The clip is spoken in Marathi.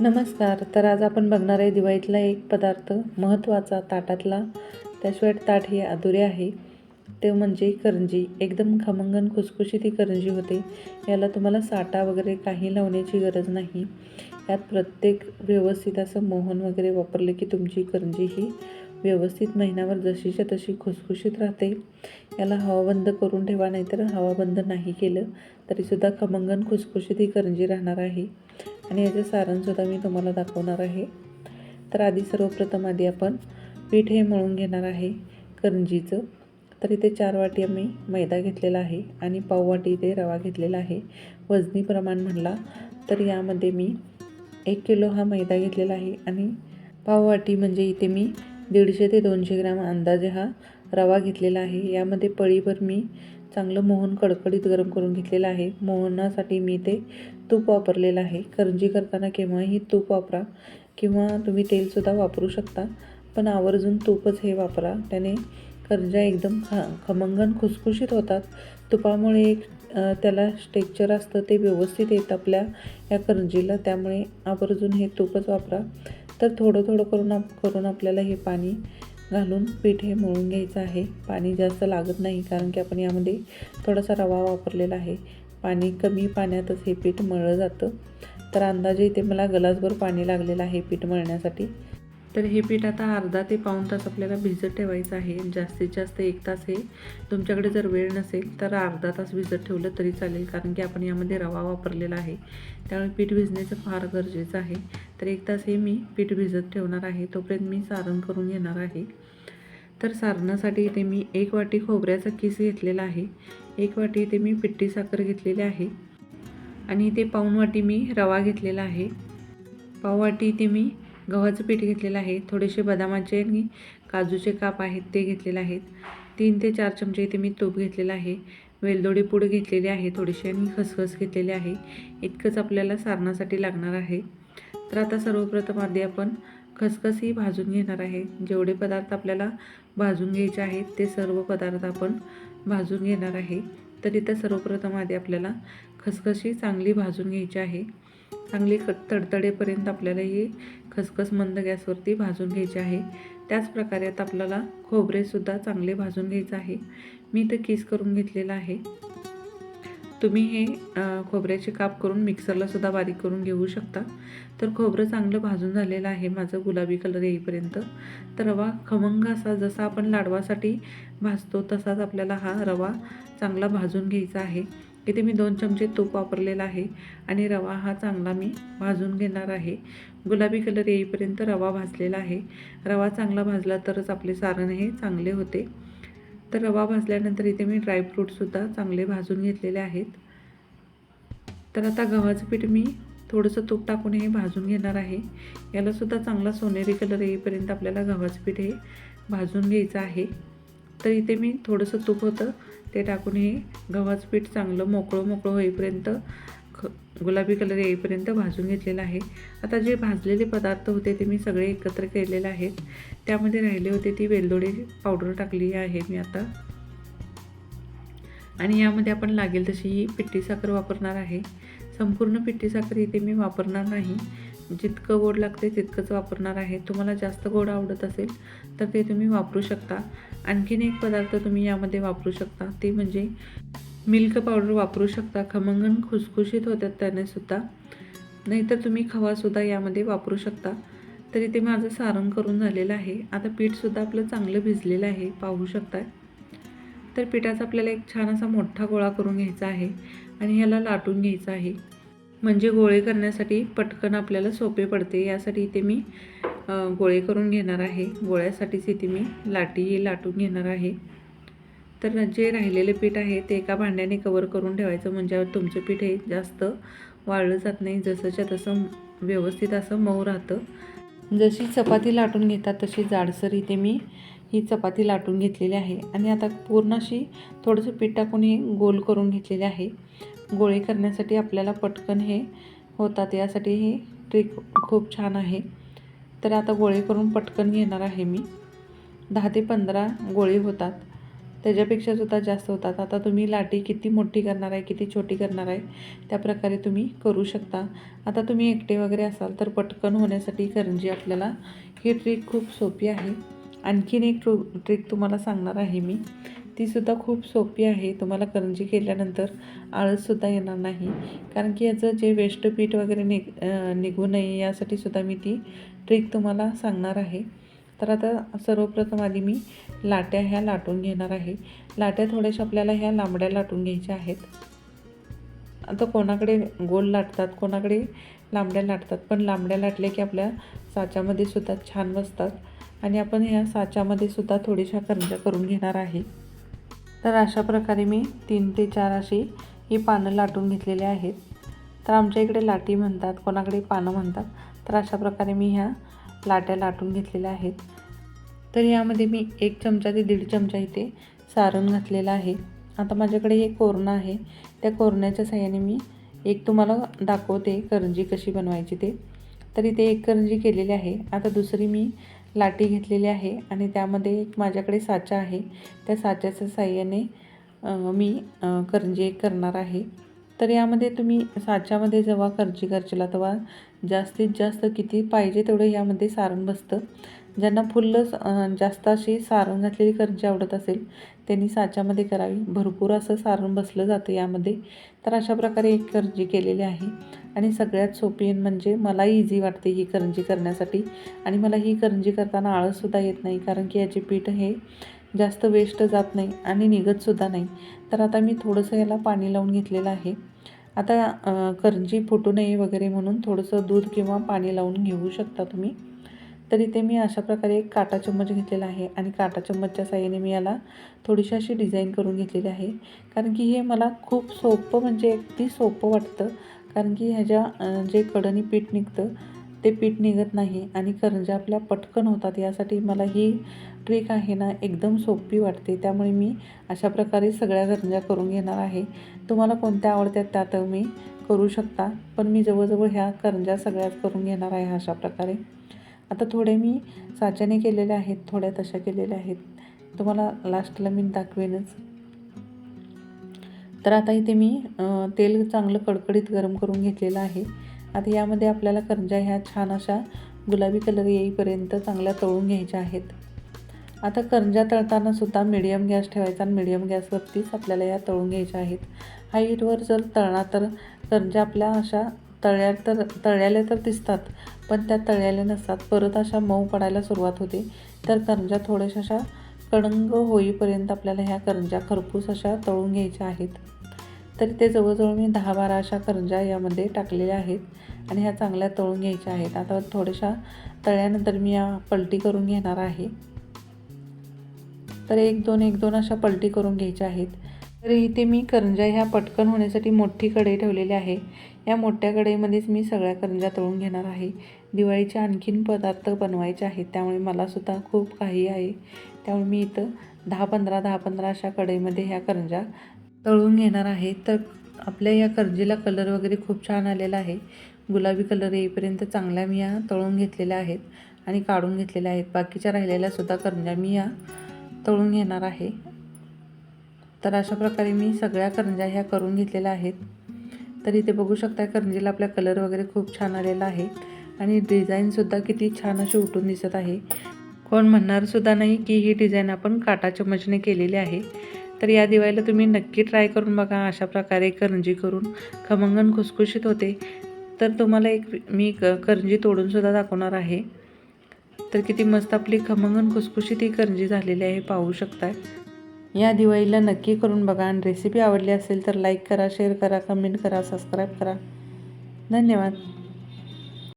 नमस्कार. तर आज आपण बघणार आहे दिवाळीतला एक पदार्थ महत्त्वाचा ताटातला. त्याशिवाय ताट हे अधुरे आहे. ते म्हणजे करंजी. एकदम खमंगन खुसखुशीत ही करंजी होते. याला तुम्हाला साठा वगैरे काही लावण्याची गरज नाही. यात प्रत्येक व्यवस्थित असं मोहन वगैरे वापरले की तुमची करंजी ही व्यवस्थित महिन्यावर जशीच्या तशी खुसखुशीत राहते. याला हवा बंद करून ठेवा नाहीतर हवा बंद नाही केलं तरीसुद्धा खमंगन खुसखुशीत ही करंजी राहणार आहे. आणि याचे सारणसुद्धा मी तुम्हाला दाखवणार आहे. तर आधी सर्वप्रथम आधी आपण पीठ हे मळून घेणार आहे करंजीचं. तर इथे चार वाटी मी मैदा घेतलेला आहे आणि पाव वाटी इथे रवा घेतलेला आहे. वजनी प्रमाण म्हणला तर यामध्ये मी एक किलो हा मैदा घेतलेला आहे आणि पाव वाटी म्हणजे इथे मी दीडशे ते दोनशे ग्राम अंदाजे हा रवा घेतलेला आहे. यामध्ये पळीभर मी चांगलं मोहन कडकडीत गरम करून घेतलेलं आहे. मोहनासाठी मी ते तूप वापरलेलं आहे. करंजी करताना केव्हाही तूप वापरा किंवा तुम्ही तेलसुद्धा वापरू शकता पण आवर्जून तूपच हे वापरा. त्याने करंज्या एकदम खा खमंगन खुसखुशीत होतात. तुपामुळे एक त्याला स्टेक्चर असतं ते व्यवस्थित येतं आपल्या या करंजीला. त्यामुळे आवर्जून हे तूपच वापरा. तर थोडं थोडं करून आप करून आपल्याला हे पाणी घालून पीठ हे मळून घ्यायचं आहे. पाणी जास्त लागत नाही कारण की आपण यामध्ये थोडासा रवा वापरलेला आहे. पाणी कमी पाण्यातच हे पीठ मळलं जातं. तर अंदाजे इथे मला गलासभर पाणी लागलेलं आहे पीठ मळण्यासाठी. तर हे पीठ आता अर्धा ते पाऊण तास आपल्याला भिजत ठेवायचं आहे. जास्तीत जास्त एक तास हे तुमच्याकडे जर वेळ नसेल तर अर्धा तास भिजत ठेवलं तरी चालेल कारण की आपण यामध्ये रवा वापरलेला आहे. त्यामुळे पीठ भिजण्याचं फार गरजेचं आहे. तर एक तास हे मी पीठ भिजत ठेवणार आहे. तोपर्यंत मी सारण करून घेणार आहे. तर सारणासाठी इथे मी एक वाटी खोबऱ्याचा किस घेतलेला आहे. एक वाटी इथे मी पिट्टी साखर घेतलेली आहे. आणि इथे पाऊण वाटी मी रवा घेतलेला आहे. पाव वाटी इथे मी गव्हाचं पीठ घेतलेलं आहे. थोडेसे बदामाचे आणि काजूचे काप आहेत ते घेतलेले आहेत. तीन ते चार चमचे इथे मी तूप घेतलेलं आहे. वेलदोडी पूड घेतलेली आहे थोडीशी आणि खसखस घेतलेली आहे. इतकंच आपल्याला सारणासाठी लागणार आहे. तर आता सर्वप्रथम आधी आपण खसखस ही भाजून घेणार आहे. जेवढे पदार्थ आपल्याला भाजून घ्यायचे आहेत ते सर्व पदार्थ आपण भाजून घेणार आहे. तर इथं सर्वप्रथम आधी आपल्याला खसखशी चांगली भाजून घ्यायची आहे. चांगली क तडतडेपर्यंत आपल्याला ही खसखस मंद गॅसवरती भाजून घ्यायची आहे. त्याच प्रकारे आता आपल्याला खोबरेसुद्धा चांगले भाजून घ्यायचं आहे. मी इथं किस करून घेतलेलं आहे. तुम्ही हे खोबऱ्याचे काप करून मिक्सरला सुद्धा बारीक करून घेऊ शकता. तर खोबरं चांगलं भाजून झालेलं आहे माझं गुलाबी कलर येईपर्यंत. तर रवा खमंग असा जसा आपण लाडवासाठी भाजतो तसाच आपल्याला हा रवा चांगला भाजून घ्यायचा आहे. इथे मी दोन चमचे तूप वापरलेला आहे आणि रवा हा चांगला मी भाजून घेणार आहे. गुलाबी कलर येईपर्यंत रवा भाजलेला आहे. रवा चांगला भाजला तरच आपले सारण हे चांगले होते. तर रवा भाजल्यानंतर इथे मी ड्रायफ्रूटसुद्धा चांगले भाजून घेतलेले आहेत. तर आता गव्हाचं पीठ मी थोडंसं तूप टाकून हे भाजून घेणार आहे. यालासुद्धा चांगला सोनेरी कलर येईपर्यंत आपल्याला गव्हाचं पीठ हे भाजून घ्यायचं आहे. तर इथे मी थोडंसं तूप होतं ते टाकून हे गव्हाचं पीठ चांगलं मोकळं मोकळं होईपर्यंत ख गुलाबी कलर येईपर्यंत भाजून घेतलेलं आहे. आता जे भाजलेले पदार्थ होते ते मी सगळे एकत्र केलेले आहेत. त्यामध्ये राहिले होते ती वेलदोडे पावडर टाकली आहे मी आता. आणि यामध्ये आपण लागेल तशी ही पिठी साखर वापरणार आहे. संपूर्ण पिठी साखर इथे मी वापरणार नाही. जितकं गोड लागते तितकंच वापरणार आहे. तुम्हाला जास्त गोड आवडत असेल तर ते तुम्ही वापरू शकता. आणखीन एक पदार्थ तुम्ही यामध्ये वापरू शकता. ते म्हणजे मिल्क पावडर वापरू शकता. खमंगण खुसखुशीत होतात त्याने सुद्धा. नाहीतर तुम्ही खवासुद्धा यामध्ये वापरू शकता. तर इथे माझं सारण करून झालेलं आहे. आता पीठसुद्धा आपलं चांगलं भिजलेलं आहे. पाहू शकता तर पिठाचा आपल्याला एक छान असा मोठा गोळा करून घ्यायचा आहे. आणि ह्याला लाटून घ्यायचा आहे. म्हणजे गोळे करण्यासाठी पटकन आपल्याला सोपे पडते. यासाठी इथे मी गोळे करून घेणार आहे. गोळ्यासाठीच इथे मी लाटी लाटून घेणार आहे. तर जे राहिलेले पीठ आहे ते एका भांड्याने कवर करून ठेवायचं. म्हणजे तुमचं पीठ हे जास्त वाळलं जात नाही. जसंच्या तसं व्यवस्थित असं मऊ राहतं. जशी चपाती लाटून घेतात तशी जाडसर इथे मी ही चपाती लाटून घेतलेली आहे. आणि आता पूर्ण अशी थोडंसं पीठ टाकून हे गोल करून घेतलेले आहे. गोळे करण्यासाठी आपल्याला पटकन हे होतात. यासाठी हे ट्रिक खूप छान आहे. तर आता गोळे करून पटकन घेणार आहे मी. दहा ते पंधरा गोळे होतात. त्याच्यापेक्षा सुद्धा जास्त होतात. आता तुम्ही लाटी किती मोठी करणार आहे किती छोटी करणार आहे त्या प्रकारे तुम्ही करू शकता. आता तुम्ही एकटे वगैरे असाल तर पटकन होण्यासाठी करंजी आपल्याला ही ट्रिक खूप सोपी आहे. आणखीन एक ट्रू ट्रिक तुम्हाला सांगणार आहे मी. तीसुद्धा खूप सोपी आहे. तुम्हाला करंजी केल्यानंतर आळससुद्धा येणार नाही. कारण की याचं जे वेस्ट पीठ वगैरे निघ निघू नये यासाठी सुद्धा मी ती ट्रिक तुम्हाला सांगणार आहे. तर आता सर्वप्रथम आधी मी लाट्या ह्या लाटून घेणार आहे. लाट्या थोड्याशा आपल्याला ह्या लांबड्या लाटून घ्यायच्या आहेत. आता कोणाकडे गोल लाटतात कोणाकडे लांबड्या लाटतात पण लांबड्या लाटल्या की आपल्या साच्यामध्ये सुद्धा छान बसतात. आणि आपण ह्या साच्यामध्ये सुद्धा थोड्याशा करंज्या करून घेणार आहे. तर अशा प्रकारे मी तीन ते चार अशी ही पानं लाटून घेतलेली आहेत. तर आमच्या इकडे लाटी म्हणतात कोणाकडे पानं म्हणतात तर अशा प्रकारे मी ह्या लाट्या लाटून घेतलेल्या आहेत. तर यामध्ये मी एक चमचा ते दीड चमचा इथे सारण घातलेलं आहे. आता माझ्याकडे हे कोरणं आहे. त्या कोरण्याच्या साह्याने मी एक तुम्हाला दाखवते करंजी कशी बनवायची ते. तर इथे एक करंजी केलेली आहे. आता दुसरी मी लाटी घेतलेली आहे आणि त्यामध्ये एक माझ्याकडे साचा आहे. त्या साच्याच्या साह्याने मी अं, करंजी एक करणार आहे. तर यामध्ये तुम्ही साच्यामध्ये जेव्हा करजी करशीला तेव्हा जास्तीत जास्त किती पाहिजे तेवढं यामध्ये सारण बसतं. ज्यांना फुल्ल जास्त अशी सारण घातलेली करंजी आवडत असेल त्यांनी साच्यामध्ये करावी. भरपूर असं सारण बसलं जातं यामध्ये. तर अशा प्रकारे एक करंजी केलेली आहे. आणि सगळ्यात सोपी म्हणजे मला इझी वाटते ही करंजी करण्यासाठी. आणि मला ही करंजी करताना आळससुद्धा येत नाही कारण की याचे पीठ हे जास्त वेस्ट जात नाही आणि निघतसुद्धा नाही. तर आता मी थोडंसं याला पाणी लावून घेतलेलं आहे. आता करंजी फुटू नये वगैरे म्हणून थोडंसं दूध किंवा पाणी लावून घेऊ शकता तुम्ही. तर इथे मी अशा प्रकारे एक काटा चम्मच घेतलेला आहे आणि काटा चम्मचच्या साह्याने मी याला थोडीशी अशी डिझाईन करून घेतलेली आहे. कारण की हे मला खूप सोपं म्हणजे अगदी सोपं वाटतं. कारण की ह्याच्या जे कडणी पीठ निघतं ते पीठ निघत नाही आणि करंज्या आपल्या पटकन होतात. यासाठी मला ही ट्रिक आहे ना एकदम सोपी वाटते. त्यामुळे मी अशा प्रकारे सगळ्या करंजा करून घेणार आहे. तुम्हाला कोणत्या आवडत्या त्या तर मी करू शकता. पण मी जवळजवळ ह्या करंज्या सगळ्याच करून घेणार आहे अशा प्रकारे. आता थोडे मी साच्याने केलेले आहेत थोड्या तशा केलेल्या आहेत. तुम्हाला लास्टला मी दाखवेनच. तर आता इथे मी तेल चांगलं कडकडीत गरम करून घेतलेलं आहे. आता यामध्ये आपल्याला करंजा ह्या छान अशा गुलाबी कलर येईपर्यंत चांगल्या तळून घ्यायच्या आहेत. आता करंजा तळताना सुद्धा मिडियम गॅस ठेवायचा आणि मिडियम गॅसवरतीच आपल्याला या तळून घ्यायच्या आहेत. हाईटवर जर तळणार तर करंज्या आपल्या अशा तळ्या तर तळ्याला तर दिसतात पण त्या तळ्याले नसतात. परत अशा मऊ पडायला सुरुवात होते. तर करंज्या थोड्याशा अशा कडंग होईपर्यंत आपल्याला ह्या करंज्या खरपूस अशा तळून घ्यायच्या आहेत. तर ते जवळजवळ मी दहा बारा अशा करंज्या यामध्ये टाकलेल्या आहेत आणि ह्या चांगल्या तळून घ्यायच्या आहेत. आता थोड्याशा तळ्यानंतर मी या पलटी करून घेणार आहे. तर एक दोन एक दोन अशा पलटी करून घ्यायच्या आहेत. तर इथे मी करंजा ह्या पटकन होण्यासाठी मोठी कढई ठेवलेली आहे. या मोठ्या कढईमध्येच मी सगळ्या करंजा तळून घेणार आहे. दिवाळीचे आणखीन पदार्थ बनवायचे आहेत त्यामुळे मलासुद्धा खूप काही आहे. त्यामुळे मी इथं दहा पंधरा दहा पंधरा अशा कढईमध्ये ह्या करंजा तळून घेणार आहे. तर आपल्या या करंजीला कलर वगैरे खूप छान आलेला आहे. गुलाबी कलर येईपर्यंत चांगल्या मी या तळून घेतलेल्या आहेत आणि काढून घेतलेल्या आहेत. बाकीच्या राहिलेल्यासुद्धा करंजा मी या तळून घेणार आहे. तर अशा प्रकारे मी सगळ्या करंजा ह्या करून घेतलेल्या आहेत. तर इथे बघू शकता करंजीला आपल्या कलर वगैरे खूप छान आलेला आहे. आणि डिझाईनसुद्धा किती छान अशी उठून दिसत आहे. कोण म्हणणारसुद्धा नाही की ही डिझाईन आपण काटा चमचने केलेली आहे. तर या दिवाळीला तुम्ही नक्की ट्राय करून बघा अशा प्रकारे करंजी करून. खमंगन खुसखुशीत होते. तर तुम्हाला एक मी क करंजी तोडूनसुद्धा दाखवणार आहे. तर किती मस्त आपली खमंगन खुसखुशीत ही करंजी झालेली आहे पाहू शकताय. या दिवाळीला नक्की करून बघा आणि रेसिपी आवडली असेल तर लाईक करा शेअर करा कमेंट करा सबस्क्राईब करा. धन्यवाद.